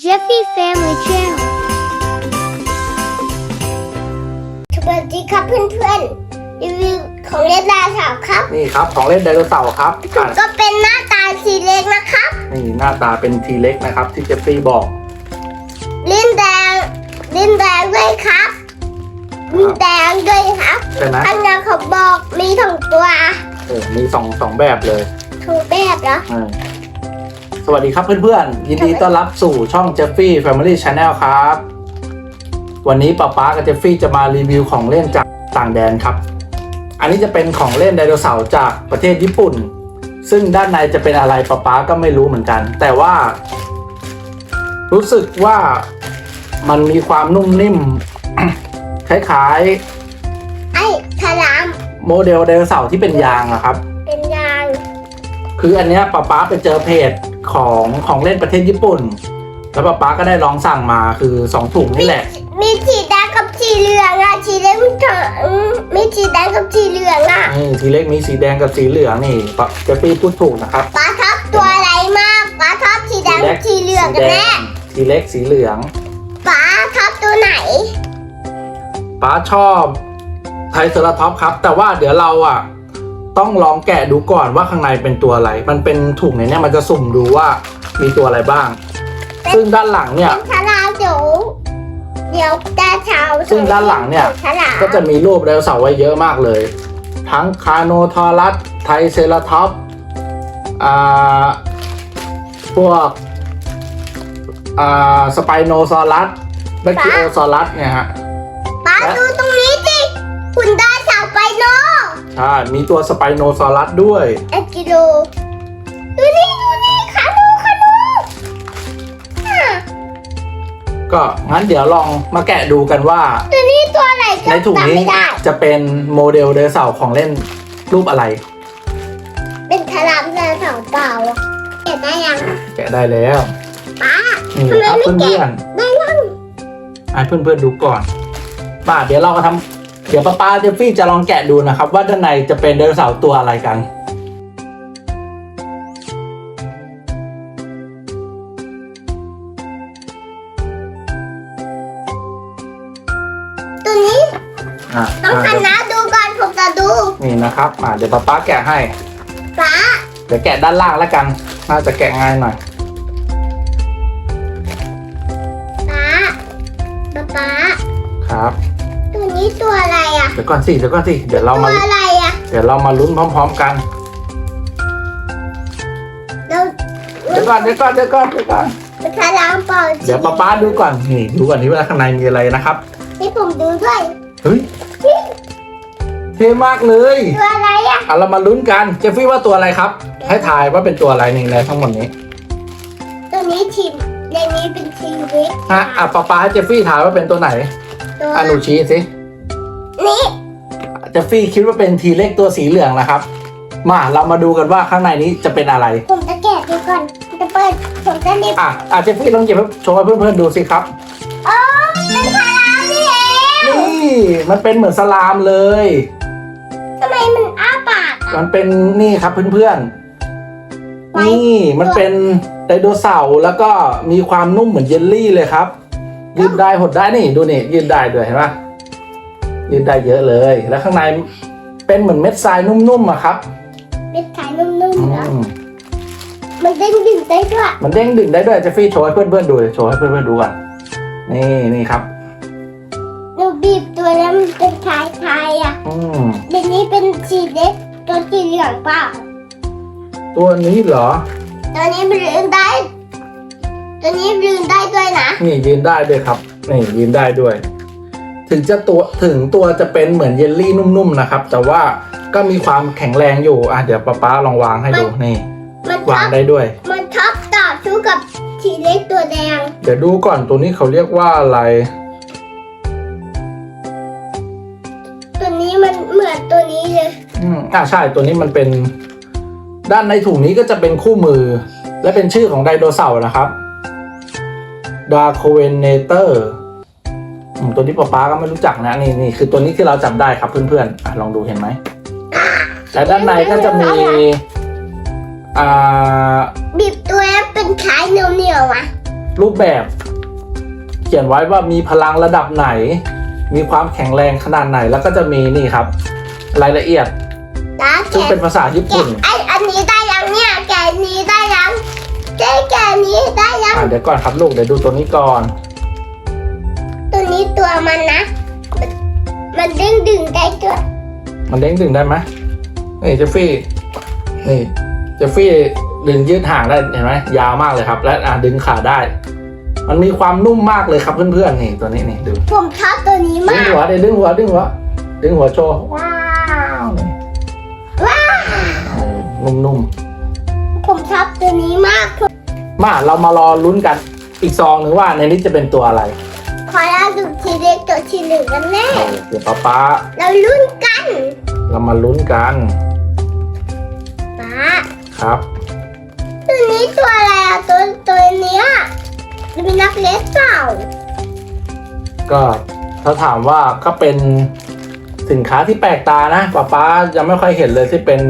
Jeffy Family Channel สวัสดีครับเพื่อนๆรีวิวของเล่นดาสาวครับ นี่ครับของเล่นไดโนเสาร์ครับอะก็เป็นหน้าตาสีเล็กนะครับ นี่หน้าตาเป็นทีเล็กนะครับ ที่เจฟฟี่บอก ลิ้นแดง ลิ้นแดงด้วยครับลิ้นแดงด้วยครับใช่ไหม อันนั้นเขาบอกมีสองตัวเออมีสองสองแบบเลยถูกแบบเหรอเออ สวัสดีครับเพื่อนๆ ยินดีต้อนรับสู่ช่อง Jeffy Family Channel ครับ วันนี้ป๊าป๊ากับเจฟฟี่จะมารีวิวของเล่นจากต่างแดนครับ อันนี้จะเป็นของเล่นไดโนเสาร์จากประเทศญี่ปุ่น ซึ่งด้านในจะเป็นอะไรป๊าป๊าก็ไม่รู้เหมือนกัน แต่ว่า รู้สึกว่ามันมีความนุ่มนิ่ม คล้ายไอ้ฉลามๆ โมเดลไดโนเสาร์ที่เป็นยางอะครับ เป็นยาง คืออันเนี้ยป๊าป๊าไปเจอเพจ ของของเล่นประเทศญี่ปุ่น แล้วป๊าป๊าก็ได้ลองสั่งมาคือสองถุงนี่แหละ มีสีแดงกับสีเหลืองอะสีเหลืองมีเถอะอืมมีสีแดงกับสีเหลืองอะนี่ทีเล็กมีสีแดงกับสีเหลืองนี่ป๊าเจฟฟี่พูดถูกนะครับ ป้าชอบตัวอะไรมากป้าชอบสีแดงกับสีเหลืองกันแน่สีเล็กสีเหลืองป้าชอบตัวไหนป๊าชอบไทรเซราท็อปส์ครับ แต่ว่าเดี๋ยวเราอะ ต้องลองแกะดูก่อนว่าข้างในเป็นตัวอะไร มันเป็นถุงในเนี้ยมันจะสุ่มดูว่ามีตัวอะไรบ้าง ซึ่งด้านหลังเนี่ยเป็นฉลามเดี๋ยวเดี๋ยวตาเช้าซึ่งด้านหลังเนี่ยฉลามก็จะมีรูปไดโนเสาร์ไว้เยอะมากเลย ทั้งคาโนทอรัสไทรเซราท็อปส์อ่าพวกอ่าสไปโนซอรัสแบคทีโอซอรัสเนี่ยฮะป้าดูตรงนี้สิคุณได้เสาไปโน ใช่มีตัวสไปโนซอรัสด้วย เอ็ดกิโลดูนี่ดูนี่ขาดูขาดูอะก็งั้นเดี๋ยวลองมาแกะดูกันว่า ตัวนี้ตัวอะไรก็ในถุงจำนี้ไม่ได้ จะเป็นโมเดลไดโนเสาร์ของเล่นรูปอะไร เป็นฉลามเดินเสาเปล่าเห็นได้ยังแกะได้แล้วป้า นี่ทำไมครับไม่เพื่แกะอนได้ยังๆให้เพื่อนๆดูก่อนป้าเดี๋ยวเรามาทำ เดี๋ยวป้าป้าเจฟฟี่จะลองแกะดูนะครับ ว่าด้านในจะเป็นไดโนเสาร์ตัวอะไรกัน ตัวนี้อ่าต้องหันหน้าดูก่อนผมจะดูนี่นะครับอ่าเดี๋ยวป้าป้าแกะให้ ป้าเดี๋ยวแกะด้านล่างแล้วกัน น่าจะแกะง่ายหน่อย ป้าป้าป้าครับตัวนี้ตัว อะไรอะเดี๋ยวก่อนสิเดี๋ยวก่อนสิเดี๋ยวเราตัวมาอะไรอะเดี๋ยวเรามาลุ้นพร้อม ๆ กันเราเดี๋ยวก่อนเดี๋ยวก่อนเดี๋ยวก่อนเดี๋ยวก่อนเป็นฉลามเปล่าเดี๋ยวป้าป้าดูก่อนนี่ดูก่อนนี่ว่าข้างในมีอะไรนะครับให้ผมดูด้วยเฮ้ยเท่มากเลย ตัวอะไรอะอะเรามาลุ้นกันเจฟฟี่ว่าตัวอะไรครับ ให้ทายว่าเป็นตัวอะไรนี่ในทั้งหมดนี้ตัวนี้ทีมในนี้เป็นทีมเล็กฮะอะป้าป้าให้เจฟฟี่ทายว่าเป็นตัวไหนตัวอะหนูชี้สิ นี้เจฟฟี่คิดว่าเป็นทีเล็กตัวสีเหลืองนะครับ มาเรามาดูกันว่าข้างในนี้จะเป็นอะไร ผมจะแกะดูก่อนผมจะเปิดผมจะรีบอะอะเจฟฟี่ลองเก็บให้โชว์ให้เพื่อนๆดูสิครับอ๋อเป็นฉลามนี่เองนี่มันเป็นเหมือนสลามเลยทำไมมันอ้าปากอะมันเป็นนี่ครับเพื่อนไว้ๆนี่มันเป็นไดโนเสาร์แล้วก็มีความนุ่มเหมือนเยลลี่เลยครับยืดได้หดได้นี่ดูนี่ยืดได้ด้วยเห็นปะ ยืดได้เยอะเลย แล้วข้างในเป็นเหมือนเม็ดทรายนุ่มๆอะครับเป็นขายนุ่มอืๆนะมมันเด้งดึงได้ด้วย มันเด้งดึงได้ด้วยเจะฟี่โชว์ให้เพื่อนๆดูเลยโชว์ให้เพื่อนๆดูก่อนนี่นี่ครับหนูบีบตัวแล้วมันเป็นคล้ายๆอะอืมเดี๋ยวนี้เป็นสีเล็กตัวสีเหลืองเปล่าตัวนี้เหรอ ตัวนี้มันลืมได้ ตัวนี้ลืมได้ด้วยนะ นี่ยืนได้ด้วยครับ นี่ยืนได้ด้วย ถึงจะตัวถึงตัวจะเป็นเหมือนเยลลี่นุ่มๆนะครับ แต่ว่าก็มีความแข็งแรงอยู่อะเดี๋ยวป๊าป๊าลองวางให้ดูนี่มันชวาองบได้ด้วย มันชอบต่อสู้กับสีเล็กตัวแดง เดี๋ยวดูก่อนตัวนี้เขาเรียกว่าอะไร ตัวนี้มันเหมือนตัวนี้เลย อืมอ่าใช่ตัวนี้มันเป็น ด้านในถุงนี้ก็จะเป็นคู่มือ และเป็นชื่อของไดโนเสาร์นะครับดาโคเวนเนเตอร์ ตัวนี้ป๊าป๊าก็ไม่รู้จักนะนี่นี่คือตัวนี้ที่เราจับได้ครับเพื่อนๆอะลองดูเห็นไหมและด้านในก็จะมีอ่าบีบตัวแล้วเป็นคล้ายเหนียวๆอะรูปแบบ เขียนไว้ว่ามีพลังระดับไหน มีความแข็งแรงขนาดไหนแล้วก็จะมีนี่ครับ รายละเอียดตาแกซึ่งเป็นภาษาญี่แกะปุ่นไออันนี้ได้ยังเนี่ยแกะนี้ได้ยังแกะแกะนี้ได้ยังอ่าเดี๋ยวก่อนครับลูกเดี๋ยวดูตัวนี้ก่อน ตัวนี้ตัวมันนะ มันมันดึงดึงได้ด้วยมันเด้งดึงได้ไหมนี่เจฟฟี่ นี่เจฟฟี่ดึงยืดห่างได้เห็นไหมยาวมากเลยครับ และอ่าดึงขาได้ มันมีความนุ่มมากเลยครับเพื่อนๆนี่ตัวนี้นี่ดูผมชอบตัวนี้ดึงมากหัวเดี๋ยวดึงหัวดึงหัวดึงหัวโชว์ว้าวนี่ว้าวเออนุ่มผมชอบตัวนี้มากๆมาเรามารอลุ้นกันอีกซองหนึ่งว่าในนี้จะเป็นตัวอะไร ขอเราดูทีเล็กตัวทีหนึ่งกันแน่เออเดี๋ยวป๊าป๊าเราลุ้นกันเรามาลุ้นกันป้าครับ ตัวนี้ตัวอะไรอะตัวตัวเนี้ยมันเป็นนักเล็กเปล่าก็ถ้าถามว่าก็เป็นสินค้าที่แปลกตานะป๊าป๊ายังไม่ค่อยเห็นเลยที่เป็น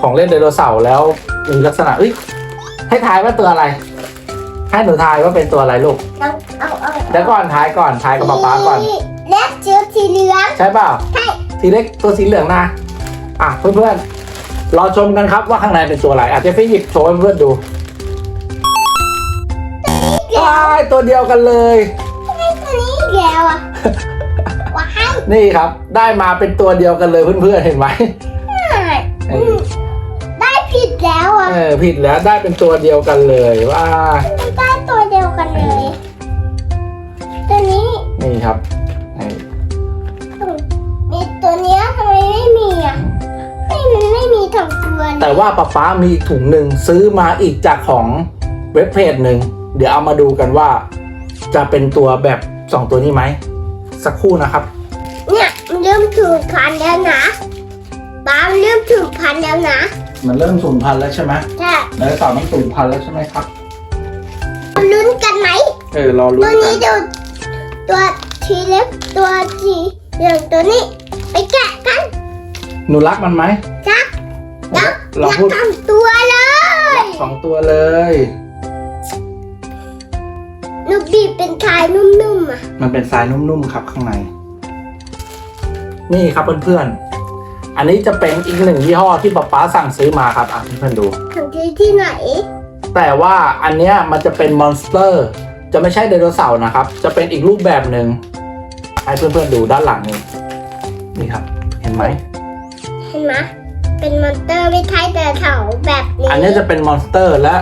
ของเล่นไดโนเสาร์แล้วมีลักษณะเอ้ยให้ทายว่าตัวอะไร ให้หนูทายว่าเป็นตัวอะไรลูก เอาเอาเอา เดี๋ยวก่อนทายก่อนทายกับป๊าป๊าก่อน เล็กเชื้อสีเหลืองใช่เปล่าใช่ทีเล็กตัวสีเหลืองนะอะเพื่อนๆรอชมกันครับว่าข้างในเป็นตัวอะไรอาจจะฟิหยิบโชว์ให้เพื่อนๆดูว้ายตัวเดียวกันเลยตัวนี้อีกแล้วอะว้ายนี่ครับ ได้มาเป็นตัวเดียวกันเลยเพื่อนๆเห็นไหมอืมได้ผิดแล้วอะเออผิดแล้วได้เป็นตัวเดียวกันเลยว่ามันได้ตัวเดียวกันเลยตัว นี้นี่ครับนี่มีตัวเนี้ยทำไมไม่มีอะไม่มันไม่มีทั้งตัวเลยแต่ว่าป๊าป๊ามีอีกถุงหนึ่งซื้อมาอีกจากของเว็บเพจหนึ่งเดี๋ยวเอามาดูกันว่า จะเป็นตัวแบบสองตัวนี้ไหมสักครู่นะครับ เนี่ยมันเริ่มถูกพันแล้วนะบ้ามนเริ่มถูกพันแล้วนะมันเริ่มสูญพันธุ์แล้วใช่ไหมใช่แล้วต่อมันสูญพันธุ์แล้วใช่ไหมครับลุ้นกันไหมเออรอลุ้นตัวกันี้นดู ตัวทีเล็กตัวทีเหลืองตัวนี้ ไปแกะกันหนูรักมันไหมจ้ะยักเรายักพูดทำตัวเลยสองตัวเลยหนูบีบเป็นทายนุ่มๆอะมันเป็นทรายนุ่มๆครับข้างใน นี่ครับเพื่อนๆ อันนี้จะเป็นอีกหนึ่งยี่ห้อที่ป๊าป๊าสั่งซื้อมาครับอะเพื่อนๆดูทำที่ที่ไหน แต่ว่าอันเนี้ยมันจะเป็นมอนสเตอร์ จะไม่ใช่ไดโนเสาร์นะครับ จะเป็นอีกรูปแบบหนึ่งให้เพื่อนๆดูด้านหลังนี่นี่ครับ เห็นไหมเห็นไหมเป็นมอนเตอร์ไม่ใช่แต่เถาแบบนี้อันเนี้ยจะเป็นมอนสเตอร์และ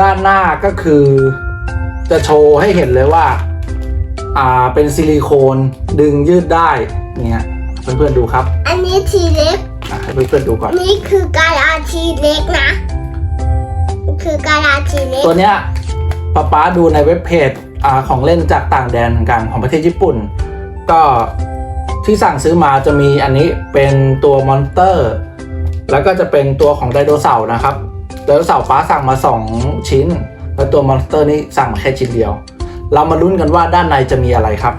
ด้านหน้าก็คือ จะโชว์ให้เห็นเลยว่า อ่าเป็นซิลิโคนดึงยืดได้เนี่ยเพื่อนๆดูครับ อันนี้ทีเล็กอะให้เพื่อนๆดูก่อนนี่คือการาทีเล็กนะ คือการาทีเล็กตัวเนี้ย ป๊าป๊าดูในเว็บเพจของเล่นจากต่างแดนกันของประเทศญี่ปุ่น ก็ที่สั่งซื้อมาจะมีอันนี้เป็นตัวมอนสเตอร์ แล้วก็จะเป็นตัวของไดโนเสาร์นะครับไดโนเสาร์ป๊าสั่งมา 2 ชิ้น แล้วตัวมอนสเตอร์นี่สั่งมาแค่ชิ้นเดียว เรามาลุ้นกันว่าด้านในจะมีอะไรครับ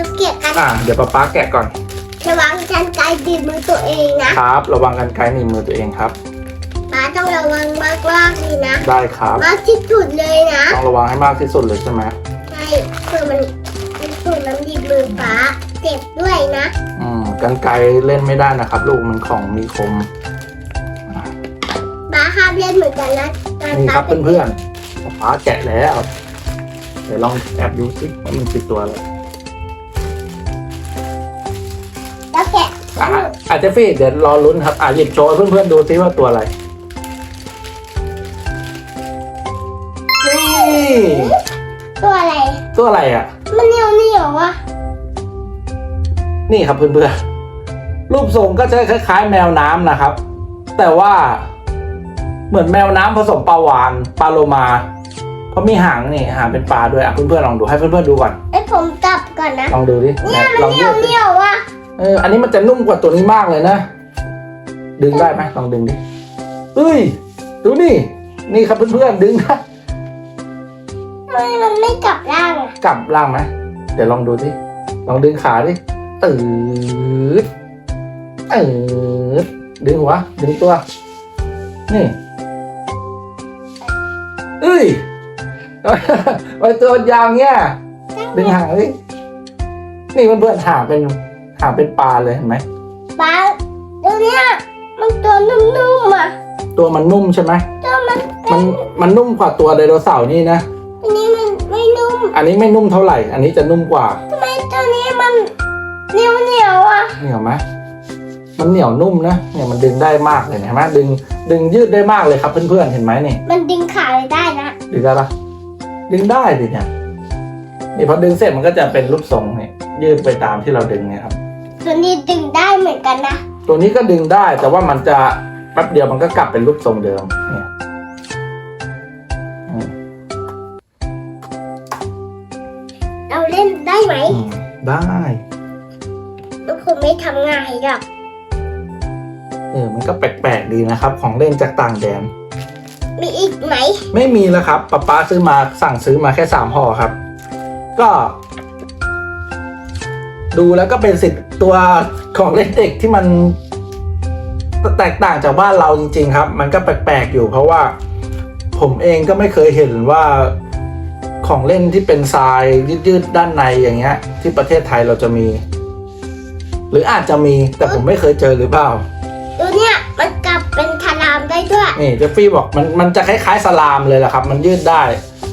เดี๋ยวเก็บกันอ่าเดี๋ยวป๊าป๊าแกะก่อน ระวังกันไกลดีบมือตัวเองนะครับ ระวังกันไกลหนีบมือตัวเองครับ ป้าต้องระวังมากมากๆเลยนะ ได้ครับ มากที่สุดเลยนะต้องระวังให้มากที่สุดเลยใช่ไหมใช่เพื่อมันมันสูดน้ำดีบมือป้าเจ็บด้วยนะอืมกันไกลเล่นไม่ได้นะครับ ลูกมันของมีคม ป้าห้ามเล่นเหมือนกันนะตอนนี่ครับป้าเพื่อนๆป๊าแกะแล้ว เดี๋ยวลองแอบดูสิว่ามันคือตัวอะไร อะอาจจะฟี่เดี๋ยวรอลุ้นครับอะหยิบโชว์ให้เพื่อนๆดูซิว่าตัวอะไรนี่ตัวอะไร ตัวอะไรอะ มันเหนียวเหนียวๆอะนี่ครับเพื่อนๆรูปทรงก็จะคล้ายๆ แมวน้ำนะครับ แต่ว่าเหมือนแมวน้ำผสมปลาวานปลาโลมา เพราะมีหางนี่หางเป็นปลาด้วยอะเพื่อนๆลองดูให้เพื่อนๆดูก่อนไอ้ผมจับก่อนนะลองดูดิเนี่ยมันลองเหนียืยวดเหดินียวๆอะ เอออันนี้มันจะนุ่มกว่าตัวนี้มากเลยนะ ดึงได้ไหมลองดึงดิเอ้ย ดูนี่ นี่ครับเพื่อนๆดึงนะทำไมมันไม่กลับร่างอะกลับล่างไหมเดี๋ยวลองดูสิลองดึงขาดิตืดเออดึงหัวดึงตัว นี่เอ้ยไว้ตัวยาวเงี้ย ดึงหางดินี่มันเพื่อนๆหางเป็น หางเป็นปลาเลยเห็นไหมปลาตัวเนี้ยมันตัวนุ่มๆอะตัวมันนุ่มใช่ไหมตัวมันมันมันนุ่มกว่าตัวไดโนเสาร์นี่นะ อันนี้มันไม่นุ่มอันนี้ไม่นุ่มเท่าไหร่ อันนี้จะนุ่มกว่า ทำไมตัวนี้มันเหนียวเหนียวๆอะเหนียวไหมมันเหนียวนุ่มนะ เนี่ยมันดึงได้มากเลยเห็นไหมดึง ดึงยืดได้มากเลยครับเพื่อนๆ เห็นไหมนี่ มันดึงขาเลยได้นะดึงได้ปะดึงได้ดิเนี่ย นี่พอดึงเสร็จมันก็จะเป็นรูปทรงเนี่ยยืดไปตามที่เราดึงเนี่ยครับ ตัวนี้ดึงได้เหมือนกันนะ ตัวนี้ก็ดึงได้แต่ว่ามันจะแป๊บเดียวมันก็กลับเป็นรูปทรงเดิมเนี่ยอืมเราเล่นได้ไหมอืมได้มันคงไม่ทำง่ายหรอกเออมันก็แปลกๆดีนะครับ ของเล่นจากต่างแดน มีอีกไหม ไม่มีแล้วครับป๊าป๊าซื้อมาสั่งซื้อมาแค่สามห่อครับ ก็ ดูแล้วก็เป็นสิทธิ์ ตัวของเล่นเด็กที่มันแตกต่างจากบ้านเราจริง ๆ ครับ มันก็แปลกๆอยู่เพราะว่า ผมเองก็ไม่เคยเห็นว่าของเล่นที่เป็นทรายยืดๆด้านในอย่างเงี้ย ที่ประเทศไทยเราจะมี หรืออาจจะมีแต่ผมไม่เคยเจอหรือเปล่าตัวเนี้ยมันกลับเป็นทารามได้ด้วย นี่เจฟฟี่บอกมันมันจะคล้ายๆสลามเลยแหละครับ มันยืดได้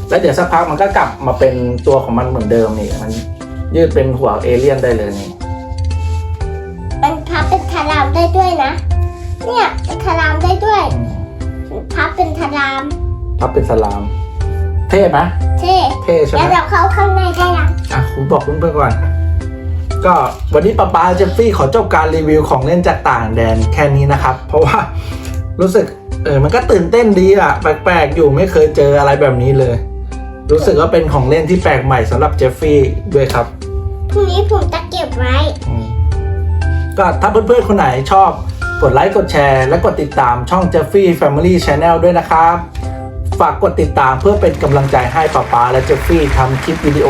แล้วเดี๋ยวสักพักมันก็กลับมาเป็นตัวของมันเหมือนเดิมนี่มันยืดเป็นหัวเอเลี่ยนได้เลยนี่มัน ได้ด้วยนะ เนี่ยเป็นทารามได้ด้วยอืมพับเป็นทาราม พับเป็นสลาม เท่ไหมเท่เท่ใช่ไหแล้มวเราเข้าข้างในได้ยังอะคุณบอกคุณเพื่อนก่อน ก็วันนี้ป๊าป๊าเจฟฟี่ขอจบการรีวิวของเล่นจากต่างแดนแค่นี้นะครับ เพราะว่ารู้สึกเออมันก็ตื่นเต้นดีอะแปลกๆอยู่ไม่เคยเจออะไรแบบนี้เลย รู้สึกว่าเป็นของเล่นที่แปลกใหม่สำหรับเจฟฟี่ด้วยครับ พรุ่งนี้ผมจะเก็บไว้ อืม ก็ถ้าเพื่อนๆคนไหนชอบกดไลค์กดแชร์ และกดติดตามช่อง Jeffy Family Channel ด้วยนะครับ ฝากกดติดตามเพื่อเป็นกำลังใจให้ป๊าป๊าและเจฟฟี่ทำคลิปวิดีโอ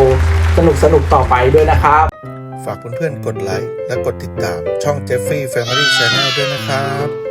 สนุกสนุกต่อไปด้วยนะครับ ฝากเพื่อนๆกดไลค์และกดติดตามช่อง Jeffrey Family Channel ด้วยนะครับ